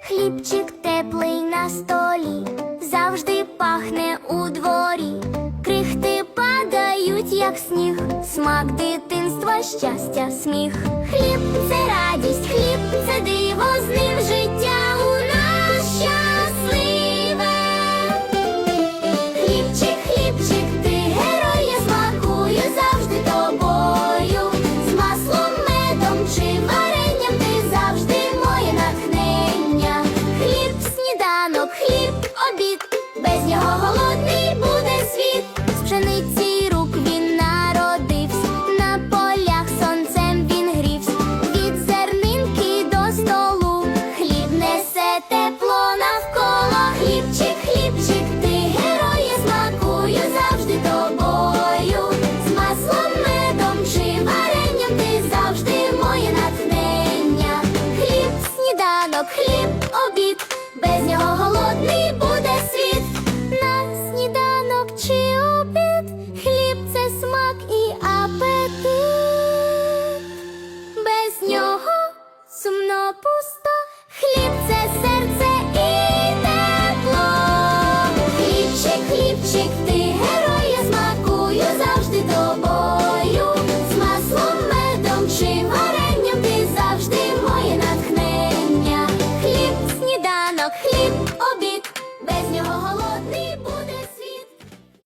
Хлібчик теплий на столі, завжди пахне у дворі. Крихти падають, як сніг, смак дитинства, щастя, сміх. Хліб це сніданок, хліб, обід, без нього голодний буде світ. З пшениці рук він народився, на полях сонцем він грівся. Від зернинки до столу хліб несе тепло навколо. Хлібчик, хлібчик, ти герой, я смакую завжди тобою. З маслом, медом чи варенням ти завжди моє натхнення. Хліб, сніданок, хліб, 不死